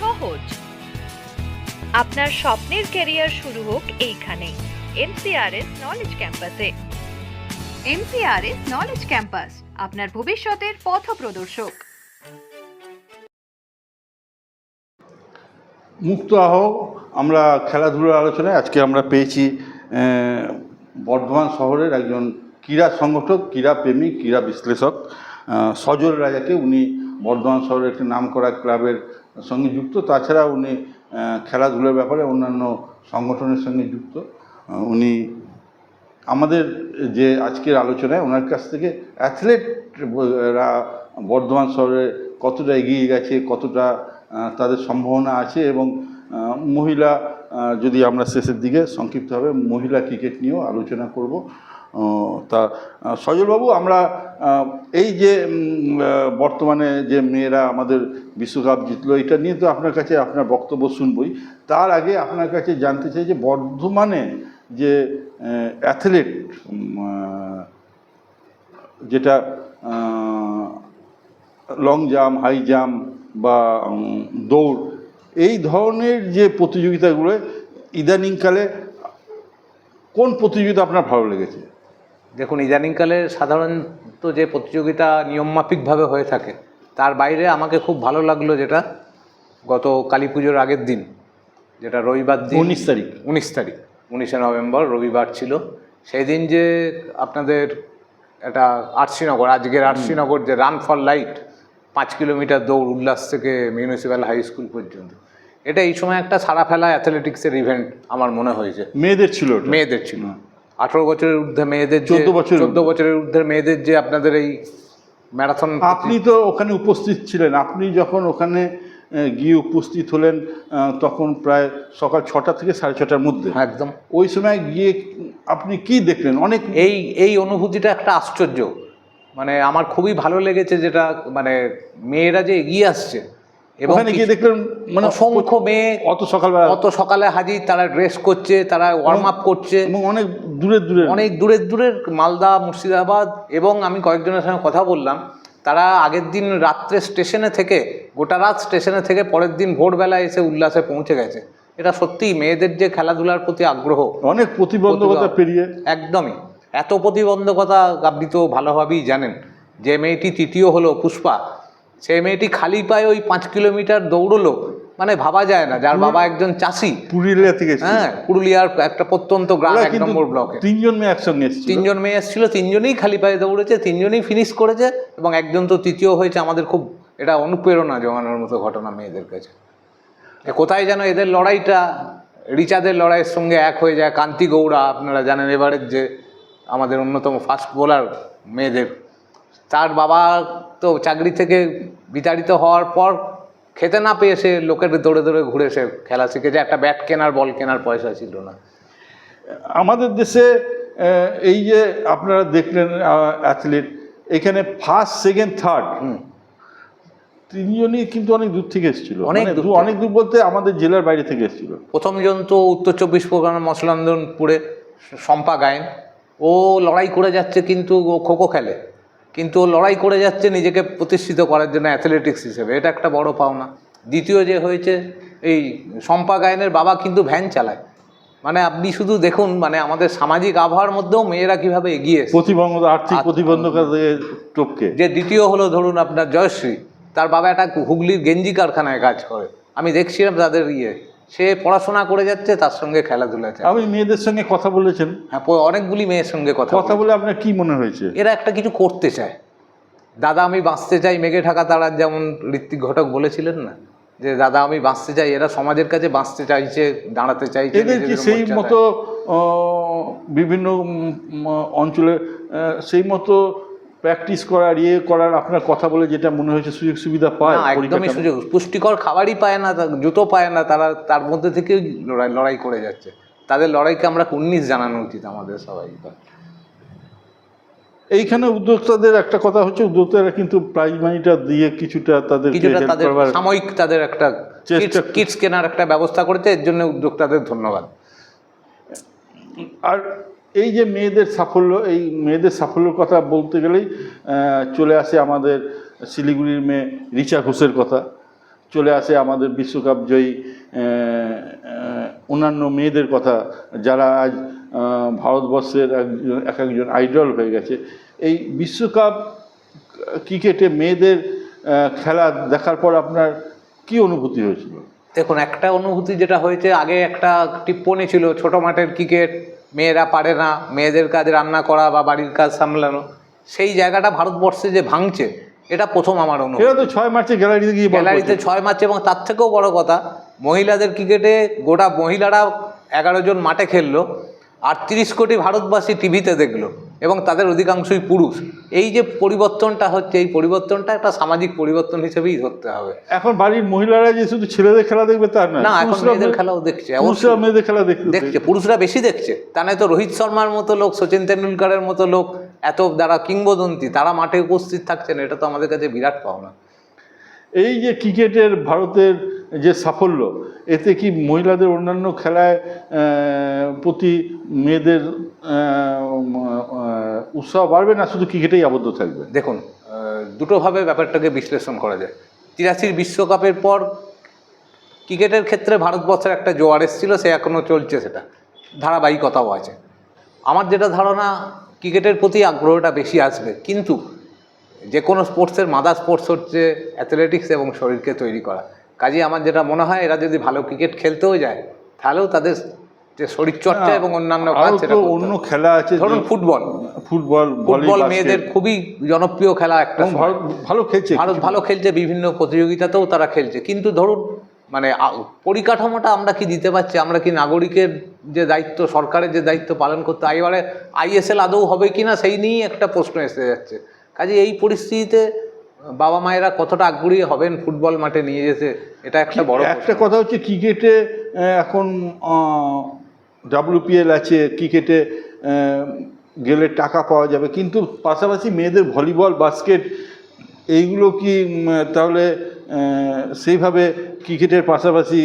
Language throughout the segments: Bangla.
সহজ। আপনার স্বপ্নের ক্যারিয়ার শুরু হোক এইখানে, এমসিআরএস নলেজ ক্যাম্পাসে এমসিআরএস নলেজ ক্যাম্পাস আপনার ভবিষ্যতের পথ প্রদর্শক। মুক্ত আহ, আমরা খেলাধুলার আলোচনায় আজকে আমরা পেয়েছি বর্ধমান শহরের একজন ক্রীড়া সংগঠক, ক্রীড়া প্রেমিক ক্রীড়া বিশ্লেষক সজল রাজাকে। উনি বর্ধমান শহরের একটি নাম করা ক্লাবের সঙ্গে যুক্ত। তাছাড়া উনি খেলাধুলার ব্যাপারে অন্যান্য সংগঠনের সঙ্গে যুক্ত। উনি আমাদের যে আজকের আলোচনায় ওনার কাছ থেকে অ্যাথলেটরা বর্ধমান শহরে কতটা এগিয়ে গেছে, কতটা তাদের সম্ভাবনা আছে এবং মহিলা যদি আমরা শেষের দিকে সংক্ষিপ্তভাবে মহিলা ক্রিকেট নিয়েও আলোচনা করব। তা সজলবাবু, আমরা এই যে বর্তমানে যে মেয়েরা আমাদের বিশ্বকাপ জিতলো, এটা নিয়ে তো আপনার কাছে আপনার বক্তব্য শুনবই। তার আগে আপনার কাছে জানতে চাই যে, বর্ধমানে যে অ্যাথলেট যেটা লং জাম্প হাই জাম্প বা দৌড়, এই ধরনের যে প্রতিযোগিতাগুলো ইদানিংকালে কোন প্রতিযোগিতা আপনার ভালো লেগেছে? দেখুন ইদানিংকালে সাধারণত যে প্রতিযোগিতা নিয়মমাফিকভাবে হয়ে থাকে তার বাইরে আমাকে খুব ভালো লাগল যেটা গত কালী পুজোর আগের দিন যেটা রবিবার দিন উনিশ তারিখ। উনিশ তারিখ উনিশে নভেম্বর রবিবার ছিল। সেই দিন যে আপনাদের এটা আরশিনগর আজকের আরশিনগর যে রান ফর লাইট পাঁচ কিলোমিটার দৌড় উল্লাস থেকে মিউনিসিপ্যাল হাই স্কুল পর্যন্ত এটা এই সময় একটা সারা ফেলা অ্যাথলেটিক্সের ইভেন্ট আমার মনে হয়েছে। মেয়েদের ছিল মেয়েদের ছিল। আঠারো বছরের ঊর্ধ্বে মেয়েদের চোদ্দ বছর চোদ্দ বছরের ঊর্ধ্বে মেয়েদের যে আপনাদের এই ম্যারাথন আপনি তো ওখানে উপস্থিত ছিলেন। আপনি যখন ওখানে গিয়ে উপস্থিত হলেন তখন প্রায় সকাল ছটা থেকে সাড়ে ছটার মধ্যে। একদম। ওই সময় গিয়ে আপনি কি দেখলেন? অনেক এই এই অনুভূতিটা একটা আশ্চর্য। মানে আমার খুবই ভালো লেগেছে যেটা মানে মেয়েরা যে এগিয়ে আসছে এবং ওখানে গিয়ে দেখলেন মানে অসংখ্য মেয়ে অত সকালবেলা অত সকালে হাজির তারা ড্রেস করছে তারা ওয়ার্ম আপ করছে। এবং অনেক দূরে দূরে অনেক দূরের দূরের মালদা মুর্শিদাবাদ এবং আমি কয়েকজনের সঙ্গে কথা বললাম। তারা আগের দিন রাত্রে স্টেশনে থেকে গোটা রাত স্টেশনে থেকে পরের দিন ভোরবেলা এসে উল্লাসে পৌঁছে গেছে। এটা সত্যিই মেয়েদের যে খেলাধুলার প্রতি আগ্রহ অনেক প্রতিবন্ধকতা পেরিয়ে। একদমই। এত প্রতিবন্ধকতা আপনি তো ভালোভাবেই জানেন। যে মেয়েটি তৃতীয় হলো পুষ্পা সেই মেয়েটি খালি পায়ে ওই পাঁচ কিলোমিটার দৌড়লো মানে ভাবা যায় না যার বাবা একজন চাষি। পুরুলিয়া থেকে হ্যাঁ পুরুলিয়ার একটা প্রত্যন্ত গ্রাম এক নম্বর ব্লকে। তিনজন মেয়ে একসঙ্গে তিনজন মেয়ে এসেছিল তিনজনেই খালি পায়ে দৌড়েছে তিনজনেই ফিনিশ করেছে এবং একজন তো তৃতীয় হয়েছে আমাদের খুব এটা অনুপ্রেরণা জমানোর মতো ঘটনা মেয়েদের কাছে। কোথায় যেন এদের লড়াইটা রিচাদের লড়াইয়ের সঙ্গে এক হয়ে যায় কান্তি গৌড়া আপনারা জানেন এবারের যে আমাদের অন্যতম ফাস্ট বোলার মেয়েদের। তার বাবা তো চাকরি থেকে বিতাড়িত হওয়ার পর খেতে না পেয়ে সে লোকের দৌড়ে দৌড়ে ঘুরে সে খেলা শিখেছে। একটা ব্যাট কেনার বল কেনার পয়সা ছিল না। আমাদের দেশে এই যে আপনারা দেখলেন অ্যাথলিট এখানে ফার্স্ট সেকেন্ড থার্ড তিনজনই কিন্তু অনেক দূর থেকে এসেছিল। অনেক মানে দূর অনেক দূর বলতে আমাদের জেলার বাইরে থেকে এসেছিল। প্রথমজন তো উত্তর চব্বিশ পরগনার মশলান্দনপুরে শম্পা গায়েন। ও লড়াই করে যাচ্ছে কিন্তু ও খোখো খেলে। কিন্তু ও লড়াই করে যাচ্ছে নিজেকে প্রতিষ্ঠিত করার জন্য অ্যাথলেটিক্স হিসেবে। এটা একটা বড় পাওনা। দ্বিতীয় যে হয়েছে এই শম্পা গায়নের বাবা কিন্তু ভ্যান চালায়। মানে আপনি শুধু দেখুন মানে আমাদের সামাজিক আবহাওয়ার মধ্যেও মেয়েরা কীভাবে এগিয়ে এসেছে। আর্থিক আর্থিক প্রতিবন্ধকতা টপকে। যে দ্বিতীয় হলো ধরুন আপনার জয়শ্রী। তার বাবা একটা হুগলির গেঞ্জি কারখানায় কাজ করে। আমি দেখছিলাম তাদের ইয়ে। সে পড়াশোনা করে যাচ্ছে তার সঙ্গে খেলাধুলা আপনি মেয়েদের সঙ্গে কথা বলেছেন। হ্যাঁ অনেকগুলি মেয়ের সঙ্গে কথা কথা বলে। আপনার কি মনে হয়েছে? এরা একটা কিছু করতে চায়। দাদা আমি বাঁচতে চাই মেঘে ঢাকা তারা যেমন ঋত্বিক ঘটক বলেছিলেন না যে দাদা আমি বাঁচতে চাই এরা সমাজের কাছে বাঁচতে চাইছে দাঁড়াতে চাইছে এদের কি সেই মতো বিভিন্ন অঞ্চলে সেই মতো প্র্যাকটিস করার ইয়ে করার আপনার কথা বলে যেটা মনে হয়েছে সুযোগ সুবিধা পায় একদমই সুযোগ। পুষ্টিকর খাবারই পায় না জুতো পায় না তারা তার মধ্যে থেকেই লড়াই লড়াই করে যাচ্ছে। তাদের লড়াইকে আমরা কুন্নিস জানানো উচিত আমাদের সবাই এইখানে উদ্যোক্তাদের একটা কথা হচ্ছে উদ্যোক্তারা কিন্তু প্রাইজ মানিটা দিয়ে কিছুটা তাদের কিছুটা তাদের সাময়িক তাদের একটা কিটস কেনার একটা ব্যবস্থা করেছে এর জন্য উদ্যোক্তাদের ধন্যবাদ। আর এই যে মেয়েদের সাফল্য, এই মেয়েদের সাফল্যের কথা বলতে গেলেই চলে আসে আমাদের শিলিগুড়ির মেয়ে রিচা ঘোষের কথা। চলে আসে আমাদের বিশ্বকাপ জয়ী অন্যান্য মেয়েদের কথা, যারা আজ ভারতবর্ষের একজন, এক একজন আইডল হয়ে গেছে। এই বিশ্বকাপ ক্রিকেটে মেয়েদের খেলা দেখার পর আপনার কি অনুভূতি হয়েছিল? দেখুন, একটা অনুভূতি যেটা হয়েছে, আগে একটা টিপ্পনি ছিল, ছোট মাঠের ক্রিকেট মেয়েরা পারে না মেয়েদের কাজ রান্না করা বা বাড়ির কাজ সামলানো সেই জায়গাটা ভারতবর্ষে যে ভাঙছে এটা প্রথম আমার অনুভব এটা তো ছয় মার্চে গ্যালারিতে গিয়ে গ্যালারিতে ছয় মার্চে এবং তার থেকেও বড় কথা মহিলাদের ক্রিকেটে গোটা মহিলারা এগারো জন মাঠে খেললো আর তিরিশ কোটি ভারতবাসী টিভিতে দেখল এবং তাদের অধিকাংশই পুরুষ। এই যে পরিবর্তনটা হচ্ছে এই পরিবর্তনটা একটা সামাজিক পরিবর্তন হিসেবেই ধরতে হবে। এখন বাড়ির মহিলারা যে শুধু ছেলেদের খেলা দেখবে তার নয় না এখন মেয়েদের খেলাও দেখছে পুরুষরা। মেয়েদের খেলা দেখছে পুরুষরা বেশি দেখছে। তা নয় তো রোহিত শর্মার মতো লোক সচিন তেন্ডুলকারের মতো লোক এত দ্বারা কিংবদন্তি তারা মাঠে উপস্থিত থাকছেন এটা তো আমাদের কাছে বিরাট পাওনা। এই যে ক্রিকেটের ভারতের যে সাফল্য, এতে কি মহিলাদের অন্যান্য খেলায় প্রতি মেয়েদের উৎসাহ বাড়বে না শুধু ক্রিকেটেই আবদ্ধ থাকবে? দেখুন দুটোভাবে ব্যাপারটাকে বিশ্লেষণ করা যায়। তিরাশির বিশ্বকাপের পর ক্রিকেটের ক্ষেত্রে ভারতবর্ষের একটা জোয়ার এসেছিল, সে এখনও চলছে সেটা। ধারাবাহিকতাও আছে। আমার যেটা ধারণা, ক্রিকেটের প্রতি আগ্রহটা বেশি আসবে। কিন্তু যে কোনো স্পোর্টসের মাদার স্পোর্টস হচ্ছে অ্যাথলেটিক্স এবং শরীরকে তৈরি করা। কাজে আমার যেটা মনে হয় এরা যদি ভালো ক্রিকেট খেলতেও যায় তাহলেও তাদের যে শরীরচর্চা এবং অন্যান্য কাজ সেটা অন্য খেলা আছে ধরুন ফুটবল। ফুটবল ফুটবল মেয়েদের খুবই জনপ্রিয় খেলা একটা ভালো খেলছে ভারত ভালো খেলছে বিভিন্ন প্রতিযোগিতাতেও তারা খেলছে। কিন্তু ধরুন মানে পরিকাঠামোটা আমরা কি দিতে পারছি? আমরা কি নাগরিকের যে দায়িত্ব সরকারের যে দায়িত্ব পালন করতে এবারে আইএসএল আদৌ হবে কি না সেই নিয়েই একটা প্রশ্ন এসে যাচ্ছে। কাজে এই পরিস্থিতিতে বাবা মায়েরা কতটা আগ্রহী হবেন ফুটবল মাঠে নিয়ে যেতে? এটা একটা বড় একটা কথা হচ্ছে ক্রিকেটে এখন ডাব্লিউপিএল আছে ক্রিকেটে গেলে টাকা পাওয়া যাবে। কিন্তু পাশাপাশি মেয়েদের ভলিবল বাস্কেট এইগুলো কি তাহলে সেইভাবে ক্রিকেটের পাশাপাশি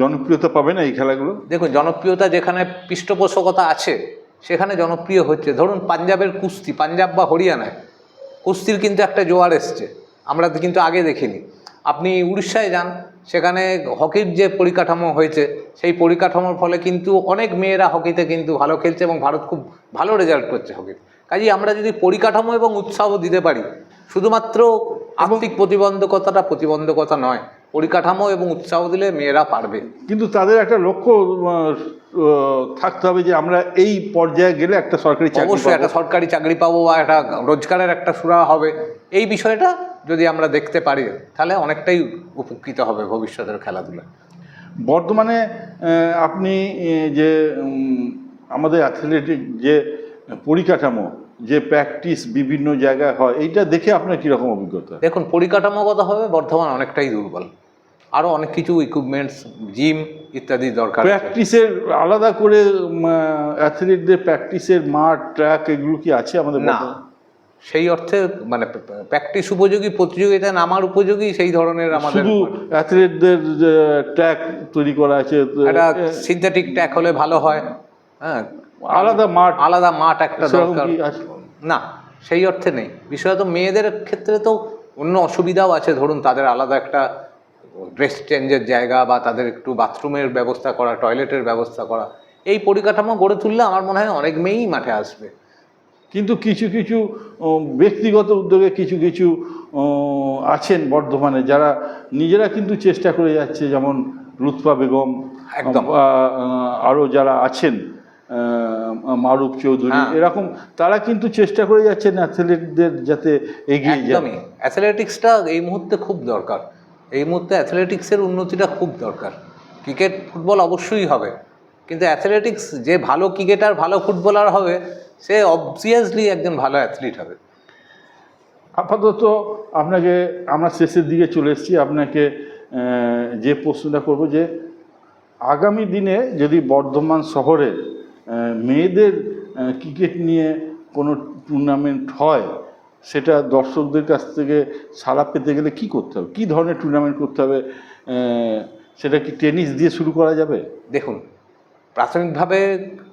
জনপ্রিয়তা পাবে না এই খেলাগুলো? দেখুন জনপ্রিয়তা যেখানে পৃষ্ঠপোষকতা আছে সেখানে জনপ্রিয় হচ্ছে। ধরুন পাঞ্জাবের কুস্তি পাঞ্জাব বা হরিয়ানায়। কুস্তির কিন্তু একটা জোয়ার এসছে। আমরা কিন্তু আগে দেখিনি। আপনি উড়িষ্যায় যান সেখানে হকির যে পরিকাঠামো হয়েছে সেই পরিকাঠামোর ফলে কিন্তু অনেক মেয়েরা হকিতে কিন্তু ভালো খেলছে এবং ভারত খুব ভালো রেজাল্ট করছে হকিতে কাজেই আমরা যদি পরিকাঠামো এবং উৎসাহ দিতে পারি শুধুমাত্র আর্থিক প্রতিবন্ধকতাটা প্রতিবন্ধকতা নয় পরিকাঠামো এবং উৎসাহ দিলে মেয়েরা পারবে। কিন্তু তাদের একটা লক্ষ্য থাকতে হবে যে আমরা এই পর্যায়ে গেলে একটা সরকারি চাকরি অবশ্যই একটা সরকারি চাকরি পাবো বা একটা রোজগারের একটা সুরা হবে। এই বিষয়টা যদি আমরা দেখতে পারি তাহলে অনেকটাই উপকৃত হবে ভবিষ্যতের খেলাধুলা। বর্তমানে আপনি যে আমাদের অ্যাথলেটিক যে পরিকাঠামো যে প্র্যাকটিস বিভিন্ন জায়গায় হয় এইটা দেখে আপনার কীরকম অভিজ্ঞতা? দেখুন পরিকাঠামোগতভাবে বর্ধমান অনেকটাই দুর্বল। আরও অনেক কিছু ইকুইপমেন্টস জিম ইত্যাদি দরকার প্র্যাকটিসের আলাদা করে অ্যাথলেটদের প্র্যাকটিসের মাঠ ট্র্যাক এগুলো কি আছে আমাদের না। সেই অর্থে মানে প্র্যাকটিস উপযোগী প্রতিযোগিতা নামার উপযোগী সেই ধরনের আমাদের শুধু অ্যাথলেটদের ট্র্যাক তৈরি করা আছে একটা সিনথেটিক ট্যাক হলে ভালো হয়। হ্যাঁ। আলাদা মাঠ। আলাদা মাঠ একটা দরকার। না সেই অর্থে নেই। বিষয় তো মেয়েদের ক্ষেত্রে তো অন্য অসুবিধাও আছে ধরুন তাদের আলাদা একটা ড্রেস চেঞ্জের জায়গা বা তাদের একটু বাথরুমের ব্যবস্থা করা টয়লেটের ব্যবস্থা করা এই পরিকাঠামো গড়ে তুললে আমার মনে হয় অনেক মেয়েই মাঠে আসবে কিন্তু কিছু কিছু ব্যক্তিগত উদ্যোগে কিছু কিছু আছেন বর্ধমানে যারা নিজেরা কিন্তু চেষ্টা করে যাচ্ছে যেমন লুৎফা বেগম একদম। আরও যারা আছেন মারুফ চৌধুরী হ্যাঁ। এরকম তারা কিন্তু চেষ্টা করে যাচ্ছেন অ্যাথলেটদের যাতে এগিয়ে যায় একদমই অ্যাথলেটিক্সটা এই মুহূর্তে খুব দরকার এই মুহূর্তে অ্যাথলেটিক্সের উন্নতিটা খুব দরকার। ক্রিকেট ফুটবল অবশ্যই হবে। কিন্তু অ্যাথলেটিক্স যে ভালো ক্রিকেটার ভালো ফুটবলার হবে, সে অবভিয়াসলি একজন ভালো অ্যাথলিট হবে। আপাতত আপনাকে, আমরা শেষের দিকে চলে এসেছি। আপনাকে যে প্রশ্নটা করব যে, আগামী দিনে যদি বর্ধমান শহরে মেয়েদের ক্রিকেট নিয়ে কোনো টুর্নামেন্ট হয় সেটা দর্শকদের কাছ থেকে সাড়া পেতে গেলে কি করতে হবে? কী ধরনের টুর্নামেন্ট করতে হবে? সেটা কি টেনিস দিয়ে শুরু করা যাবে? দেখুন প্রাথমিকভাবে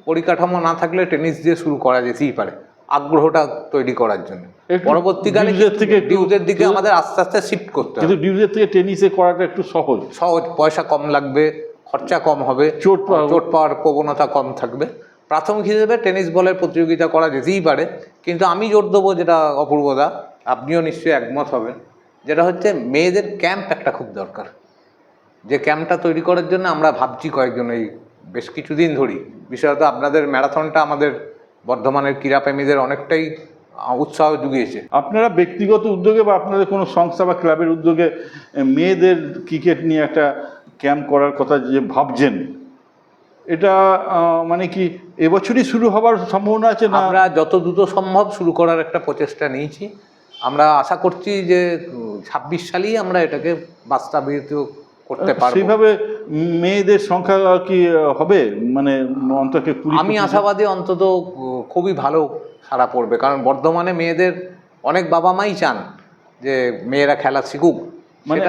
পরিকাঠামো না থাকলে টেনিস দিয়ে শুরু করা যেতেই পারে আগ্রহটা তৈরি করার জন্য। পরবর্তীকালে থেকে ডিউজের দিকে আমাদের আস্তে আস্তে শিফট করতে হবে। কিন্তু ডিউজের থেকে টেনিসে করাটা একটু সহজ। সহজ পয়সা কম লাগবে খরচা কম হবে চোট চোট পাওয়ার প্রবণতা কম থাকবে। প্রাথমিক হিসেবে টেনিস বলের প্রতিযোগিতা করা যেতেই পারে। কিন্তু আমি জোর দেবো যেটা অপূর্বদা আপনিও নিশ্চয়ই একমত হবেন, যেটা হচ্ছে মেয়েদের ক্যাম্প একটা খুব দরকার। যে ক্যাম্পটা তৈরি করার জন্য আমরা ভাবছি কয়েকজন, এই বেশ কিছুদিন ধরেই। বিশেষত আপনাদের ম্যারাথনটা আমাদের বর্ধমানের ক্রীড়াপ্রেমীদের অনেকটাই উৎসাহ জুগিয়েছে। আপনারা ব্যক্তিগত উদ্যোগে বা আপনাদের কোনো সংস্থা বা ক্লাবের উদ্যোগে মেয়েদের ক্রিকেট নিয়ে একটা ক্যাম্প করার কথা যে ভাবছেন এটা মানে কি এবছরই শুরু হবার সম্ভাবনা আছে না? আমরা যত দ্রুত সম্ভব শুরু করার একটা প্রচেষ্টা নিয়েছি। আমরা আশা করছি যে ছাব্বিশ সালেই আমরা এটাকে বাস্তবায়িত করতে পারব। সেইভাবে মেয়েদের সংখ্যা কি হবে? মানে অন্তত আমি আশাবাদী অন্তত খুবই ভালো সারা পড়বে। কারণ বর্ধমানে মেয়েদের অনেক বাবা মাই চান যে মেয়েরা খেলা শিখুক। মানে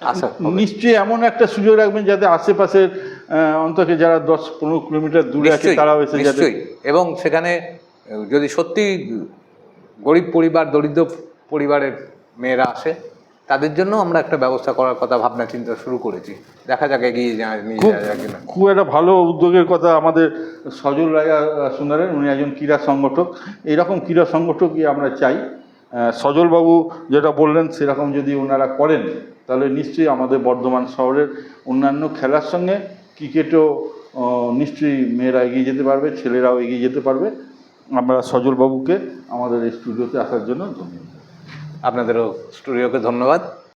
আশা নিশ্চয়ই এমন একটা সুযোগ রাখবেন যাতে আশেপাশের আহ, অন্তকে যারা দশ পনেরো কিলোমিটার দূরে আছে তারাও এসে নিশ্চয়ই। এবং সেখানে যদি সত্যি গরিব পরিবার দরিদ্র পরিবারের মেয়েরা আসে তাদের জন্য আমরা একটা ব্যবস্থা করার কথা ভাবনা চিন্তা শুরু করেছি। দেখা যাক এগিয়ে খুব একটা ভালো উদ্যোগের কথা আমাদের সজল রাজা শুনারেন উনি একজন ক্রীড়া সংগঠক। এইরকম ক্রীড়া সংগঠকই আমরা চাই। সজলবাবু যেটা বললেন সেরকম যদি ওনারা করেন তাহলে নিশ্চয়ই আমাদের বর্ধমান শহরের অন্যান্য খেলার সঙ্গে ক্রিকেটও নিশ্চয়ই মেয়েরা এগিয়ে যেতে পারবে, ছেলেরাও এগিয়ে যেতে পারবে। আমরা সজলবাবুকে আমাদের স্টুডিওতে আসার জন্য ধন্যবাদ। আপনাদেরও স্টুডিওকে ধন্যবাদ।